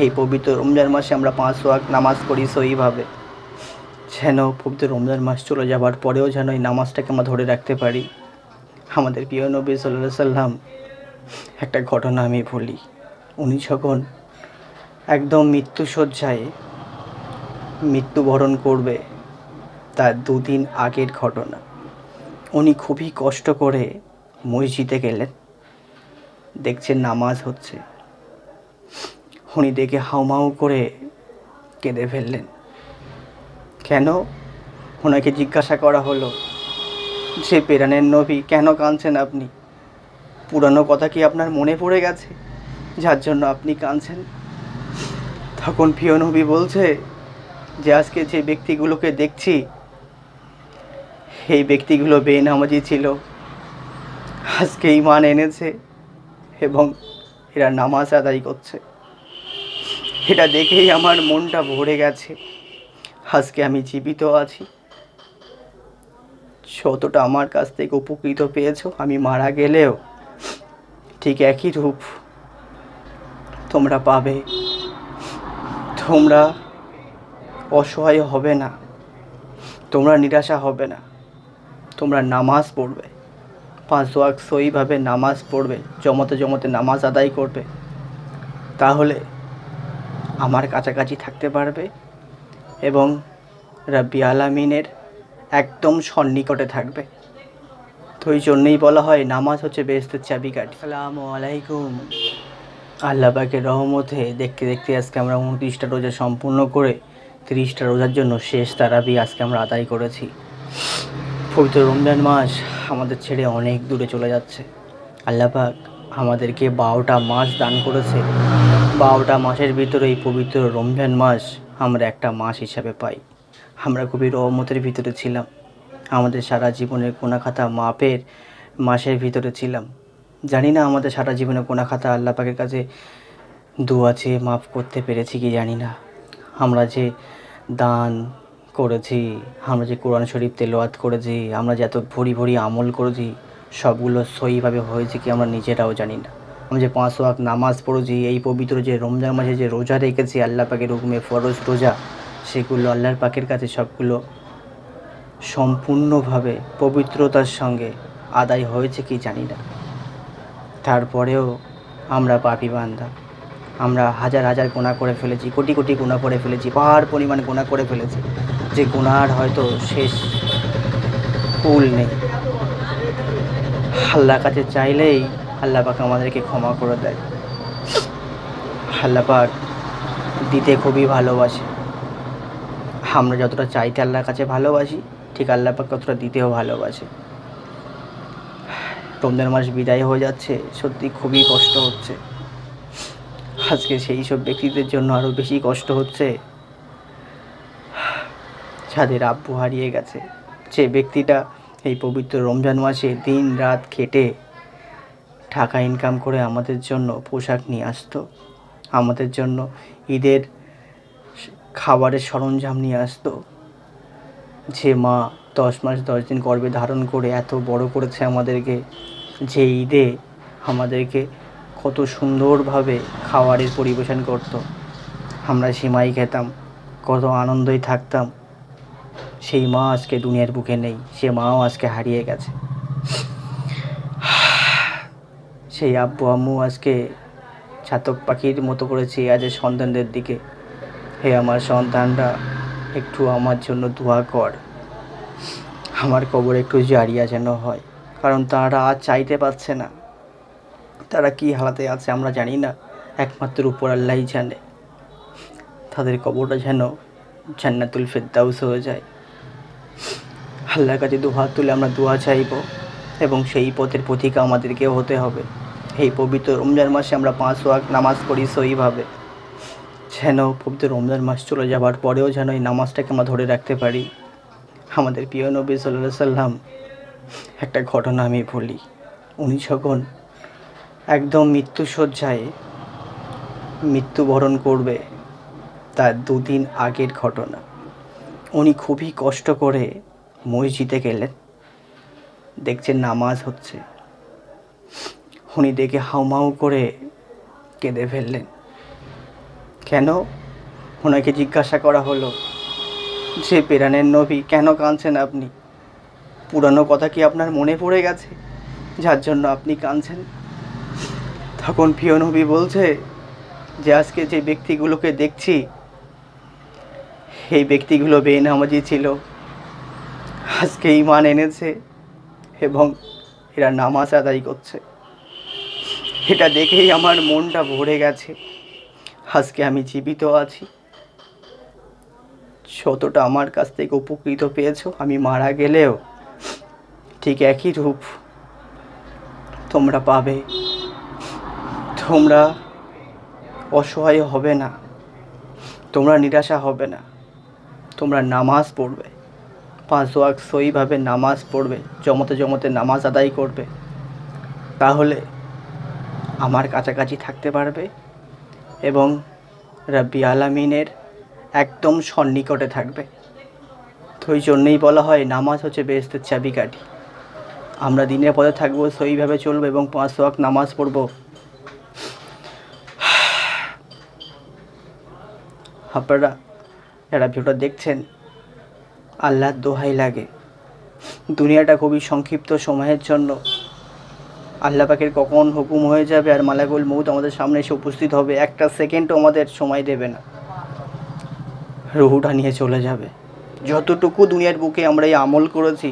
এই পবিত্র রমজান মাসে আমরা পাঁচ ওয়াক্ত নামাজ পড়ি সইভাবে যেন পবিত্র রমজান মাস চলে যাবার পরেও যেন এই নামাজটাকে আমরা ধরে রাখতে পারি। আমাদের প্রিয় নবী সাল্লাহ সাল্লাম একটা ঘটনা আমি বলি। উনি যখন একদম মৃত্যুসজ্জায় মৃত্যুবরণ করবে, তার দুদিন আগের ঘটনা। উনি খুবই কষ্ট করে মসজিদে গেলেন। দেখছেন নামাজ হচ্ছে। উনি দেখে হাউমাউ করে কেঁদে ফেললেন। কেন? ওনাকে জিজ্ঞাসা করা হলো যে পেরানের নবী, কেন কাঁদছেন আপনি? পুরানো কথা কি আপনার মনে পড়ে গেছে? যার জন্য আপনি কাঁদছেন? তখন প্রিয় নবী বলছে, যে আজকে যে ব্যক্তিগুলোকে দেখছি, এই ব্যক্তিগুলো বেনামাজি ছিল। আজকে ইমান এনেছে এবং এরা নামাজ আদায় করছে। এটা দেখেই আমার মনটা ভরে গেছে। আজকে আমি জীবিত আছি। যতটা আমার কাছ থেকে উপকৃত পেয়েছ, আমি মারা গেলেও ঠিক একই রূপ তোমরা পাবে। তোমরা অসহায় হবে না। তোমরা নিরাশা হবে না। তোমরা নামাজ পড়বে। পাঁচ ওয়াক নামাজ পড়বে, জমতে জমতে নামাজ আদায় করবে। তাহলে আমার কাছাকাছি থাকতে পারবে এবং রাব্বি আলামিনের একদম সন্নিকটে থাকবে। তো এই জন্যই বলা হয় নামাজ হচ্ছে বেহেস্তের চাবিকাঠি। আসসালামু আলাইকুম। আল্লাহ পাকের রহমতে দেখতে দেখতে আজকে আমরা উনত্রিশটা রোজা সম্পূর্ণ করে তিরিশটা রোজার জন্য শেষ তারাবি আজকে আমরা আদায় করেছি। পবিত্র রমজান মাস আমাদের ছেড়ে অনেক দূরে চলে যাচ্ছে। আল্লাহ পাক আমাদেরকে বারোটা মাস দান করেছে। বারোটা মাসের ভিতরে এই পবিত্র রমজান মাস আমরা একটা মাস হিসাবে পাই। আমরা খুবই রহমতের ভিতরে ছিলাম। আমাদের সারা জীবনের কোনা খাতা মাপের মাসের ভিতরে ছিলাম। জানি না আমাদের সারা জীবনে কোনা খাতা আল্লাহ পাকের কাছে দোয়া চেয়ে মাফ করতে পেরেছি কি জানি না। আমরা যে দান করেছি, আমরা যে কোরআন শরীফ তেলোয়াত করেছি, আমরা যে এত ভরি ভরি আমল করেছি সবগুলো সহিভাবে হয়েছে কি আমরা নিজেরাও জানি না। আমরা যে পাঁচ ওয়াক নামাজ পড়েছি, এই পবিত্র যে রমজান মাসে যে রোজা রেখেছি, আল্লাহ পাকের হুকুমে ফরজ রোজা, সেগুলো আল্লাহর পাকের কাছে সবগুলো সম্পূর্ণভাবে পবিত্রতার সঙ্গে আদায় হয়েছে কি জানি না। তারপরেও আমরা পাপি বান্ধা আমরা হাজার হাজার গোনা করে ফেলেছি, কোটি কোটি গুণা করে ফেলেছি, পাহাড় পরিমাণ গোনা করে ফেলেছি। যে গুণার হয়তো শেষ কুল নেই। আল্লাহ কাছে চাইলেই আল্লাহ পাক আমাদেরকে ক্ষমা করে দেয়। আল্লাহ পাক দিতে খুবই ভালোবাসে। আমরা যতটা চাইতে আল্লাহর কাছে ভালোবাসি, ঠিক আল্লাহ পাক ততটা দিতেও ভালোবাসে। রমজান মাস বিদায় হয়ে যাচ্ছে, সত্যি খুবই কষ্ট হচ্ছে। আজকে সেই সব ব্যক্তিদের জন্য আরও বেশি কষ্ট হচ্ছে। যাদের আব্বু হারিয়ে গেছে, যে ব্যক্তিটা এই পবিত্র রমজান মাসে দিন রাত খেটে টাকা ইনকাম করে আমাদের জন্য পোশাক নিয়ে আসতো। আমাদের জন্য ঈদের খাবারের সরঞ্জাম নিয়ে আসতো। যে মা দশ মাস, দশ দিন গর্ভে ধারণ করে এত বড় করেছে আমাদেরকে, যে ঈদে আমাদেরকে কত সুন্দরভাবে খাবারের পরিবেশন করতো। আমরা সিমাই খেতাম, কত আনন্দই থাকতাম। সেই মা আজকে দুনিয়ার বুকে নেই, সে মাও আজকে হারিয়ে গেছে। সেই আব্বু আম্মু আজকে ছাতক পাখির মতো করে চেয়ে আছে সন্তানদের দিকে। হে আমার সন্তানরা, একটু আমার জন্য দোয়া কর। আমার কবর একটু জারিয়া যেন হয়, কারণ তারা আর চাইতে পারছে না। তারা কি হালাতে আছে আমরা জানি না, একমাত্র উপর আল্লাহই জানে। তাদের কবরটা যেন জান্নাতুল ফেরদাউস হয়ে যায়। আল্লাহর কাছে দুহাত তুলে আমরা দোয়া চাইব এবং সেই পথের পথিকা আমাদেরকেও হতে হবে। এই পবিত্র রমজান মাসে আমরা পাঁচ ওয়াক নামাজ পড়ি সইভাবে যেন পবিত্র রমজান মাস চলে যাবার পরেও যেন এই নামাজটাকে আমরা ধরে রাখতে পারি। আমাদের প্রিয় নবী সাল্লাহ সাল্লাম একটা ঘটনা আমি বলি। উনি যখন একদম মৃত্যুসজ্জায় মৃত্যুবরণ করবে, তার দুদিন আগের ঘটনা। উনি খুবই কষ্ট করে মসজিদে গেলেন দেখছেন নামাজ হচ্ছে। উনি দেখে হাউমাউ করে কেঁদে ফেললেন। কেন? ওনাকে জিজ্ঞাসা করা হলো, যে পেরানের নবী, কেন কাঁদছেন আপনি? পুরানো কথা কি আপনার মনে পড়ে গেছে? যার জন্য আপনি কাঁদছেন? তখন প্রিয় নবী বলছে, যে আজকে যে ব্যক্তিগুলোকে দেখছি, এই ব্যক্তিগুলো বেনামাজি ছিল। আজকে ইমান এনেছে এবং এরা নামাজ আদায় করছে। এটা দেখেই আমার মনটা ভরে গেছে। আজকে আমি জীবিত আছি। যতটা আমার কাছ থেকে উপকৃত পেয়েছ, আমি মারা গেলেও ঠিক একই রূপ তোমরা পাবে। তোমরা অসহায় হবে না। তোমরা নিরাশা হবে না। তোমরা নামাজ পড়বে। পাঁচ ওয়াক সইভাবে নামাজ পড়বে, জমতে জমতে নামাজ আদায় করবে। তাহলে আমার কাছাকাছি থাকতে পারবে এবং রাব্বি আলামিনের একদম সন্নিকটে থাকবে। তো ওই জন্যই বলা হয়, নামাজ হচ্ছে বেহেস্তের চাবিকাঠি। আমরা দিনের পথে থাকব সইভাবে চলবো এবং পাঁচ ওয়াক নামাজ পড়ব। আপনারা যারা ভিডিওটা দেখছেন আল্লাহর দোহাই লাগে। দুনিয়াটা খুবই সংক্ষিপ্ত সময়ের জন্য। আল্লাহ পাকের কখন হুকুম হয়ে যাবে আর মালাকুল মৌত আমাদের সামনে এসে উপস্থিত হবে, একটা সেকেন্ডও আমাদের সময় দেবে না। রুহুটা নিয়ে চলে যাবে। যতটুকু দুনিয়ার বুকে আমরা এই আমল করেছি,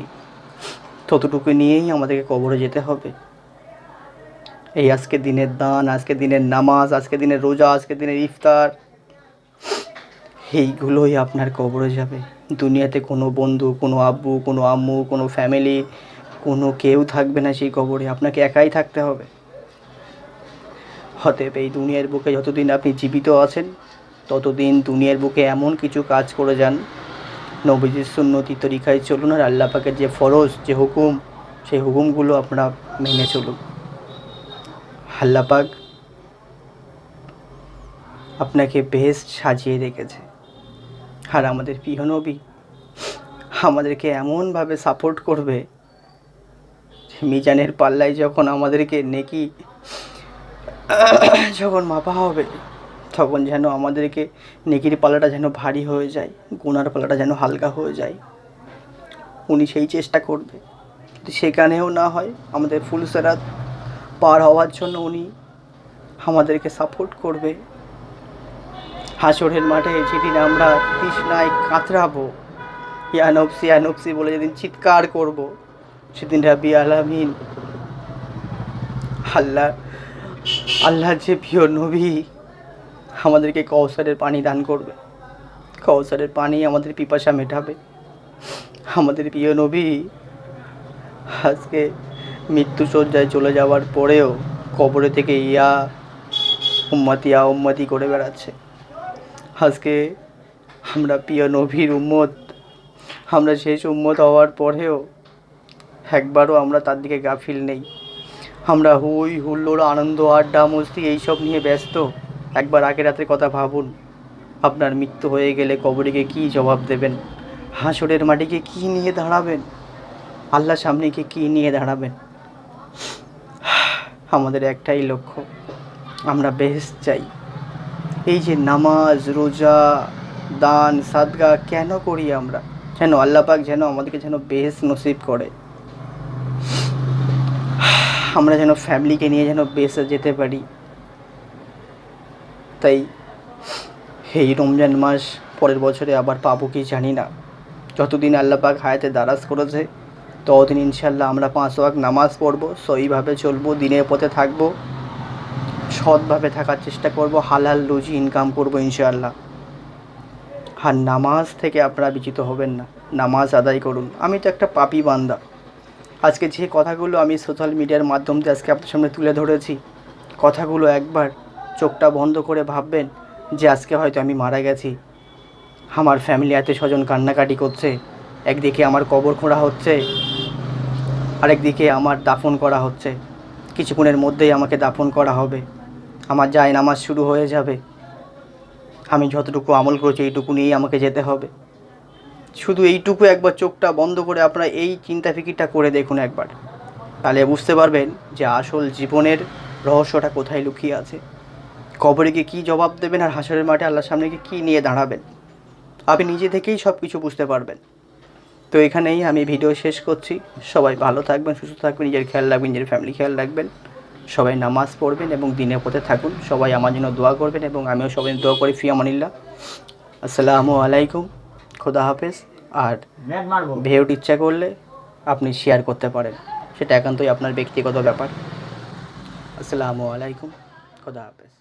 ততটুকু নিয়েই আমাদেরকে কবরে যেতে হবে। এই আজকে দিনের দান, আজকে দিনের নামাজ, আজকে দিনের রোজা, আজকে দিনের ইফতার এইগুলোই আপনার কবরে যাবে। দুনিয়াতে কোনো বন্ধু, কোনো আব্বু, কোনো আম্মু, কোনো ফ্যামিলি কোনো কেউ থাকবে না সেই কবরে। আপনাকে একাই থাকতে হবে। অতএব এই দুনিয়ার বুকে যতদিন আপনি জীবিত আছেন, ততদিন দুনিয়ার বুকে এমন কিছু কাজ করে যান। নবীজির সুন্নতি তরিকায় চলুন আর আল্লাহ পাকের যে ফরজ, যে হুকুম, সেই হুকুমগুলো আপনারা মেনে চলুন। আল্লাহ পাক আপনাকে বেশ সাজিয়ে রেখেছে। আর আমাদের প্রিয় নবী আমাদেরকে এমনভাবে সাপোর্ট করবে মিজানের পাল্লায় যখন আমাদেরকে নেকি যখন মাপা হবে, তখন যেন আমাদেরকে নেকির পাল্লাটা যেন ভারী হয়ে যায়, গুনার পাল্লাটা যেন হালকা হয়ে যায়। উনি সেই চেষ্টা করবে। সেখানেও না হয়, আমাদের ফুল সেরাত পার হওয়ার জন্য উনি আমাদেরকে সাপোর্ট করবে। হাসরের মাঠে যেদিন আমরা তৃষ্ণায় কাতরাবো ইয়া নফসি ইয়া বলে যেদিন চিৎকার করব, সেদিন রাবি আলামিন আল্লাহ আল্লাহ যে প্রিয় নবী আমাদেরকে কৌসারের পানি দান করবে। কৌসারের পানি আমাদের পিপাসা মেটাবে। আমাদের প্রিয় নবী আজকে মৃত্যুসজ্জায় চলে যাওয়ার পরেও কবরে থেকে ইয়া উম্মতি ইয়া উম্মতি করে বেড়াচ্ছে। আজকে আমরা প্রিয় নবীর উম্মত। আমরা শেষ উম্মত হওয়ার পরেও একবারও আমরা তার দিকে গাফিল নেই। আমরা হুই হুল্লোড় আনন্দ আড্ডা মস্তি এইসব নিয়ে ব্যস্ত। একবার আগের রাতের কথা ভাবুন, আপনার মৃত্যু হয়ে গেলে কবরীকে কী জবাব দেবেন? হাঁসরের মাটিকে কী নিয়ে দাঁড়াবেন? আল্লাহ সামনেকে কী নিয়ে দাঁড়াবেন? আমাদের একটাই লক্ষ্য, আমরা বেহেস চাই। এই যে নামাজ, রোজা, দান, সাদগা কেন করি আমরা? যেন আল্লাহ পাক যেন আমাদেরকে যেন বেহেস নসিব করে? আমরা যেন ফ্যামিলিকে নিয়ে যেন বেসে যেতে পারি। তাই এই রমজান মাস পরের বছরে আবার পাবো কি জানি না। যতদিন আল্লাহ পাক হায়াতে দারাজ করেছে, ততদিন ইনশাল্লাহ আমরা পাঁচ ওয়াক নামাজ পড়ব সইভাবে চলবো, দিনের পথে থাকব। সৎভাবে থাকার চেষ্টা করব, হালাল রুজি ইনকাম করব ইনশাআল্লাহ। আর নামাজ থেকে আপনারা বিচিত হবেন না। নামাজ আদায় করুন। আমি তো একটা পাপি বান্দা। আজকে যে কথাগুলো আমি সোশ্যাল মিডিয়ার মাধ্যম দিয়ে আজকে আপনার সামনে তুলে ধরেছি, কথাগুলো একবার চোখটা বন্ধ করে ভাববেন যে আজকে হয়তো আমি মারা গেছি। আমার ফ্যামিলি এত স্বজন কান্নাকাটি করছে, একদিকে আমার কবর খোঁড়া হচ্ছে, আরেকদিকে আমার দাফন করা হচ্ছে। কিছুক্ষণের মধ্যেই আমাকে দাফন করা হবে। আমার যায় নামাজ শুরু হয়ে যাবে। আমি যতটুকু আমল করেছি এইটুকু নিয়েই আমাকে যেতে হবে। শুধু এইটুকু একবার চোখটা বন্ধ করে আপনারা এই চিন্তা ফিকিরটা করে দেখুন একবার। তাহলে বুঝতে পারবেন যে আসল জীবনের রহস্যটা কোথায় লুকিয়ে আছে। কবরে গিয়ে কী জবাব দেবেন আর হাসরের মাঠে আল্লাহর সামনে গিয়ে কী নিয়ে দাঁড়াবেন? আপনি নিজে থেকেই সব কিছু বুঝতে পারবেন। তো এখানেই আমি ভিডিও শেষ করছি। সবাই ভালো থাকবেন, সুস্থ থাকবেন, নিজের খেয়াল রাখবেন, নিজের ফ্যামিলি খেয়াল রাখবেন। সবাই নামাজ পড়বেন এবং দিনের পথে থাকুন। সবাই আমার জন্য দোয়া করবেন এবং আমিও সবাই দোয়া করি। ফি আসসালামু আলাইকুম। খোদা হাফেজ। আর ভেউট ভিডিওটি ইচ্ছা করলে আপনি শেয়ার করতে পারেন। সেটা একান্তই আপনার ব্যক্তিগত ব্যাপার। আসসালামু আলাইকুম। খোদা হাফেজ।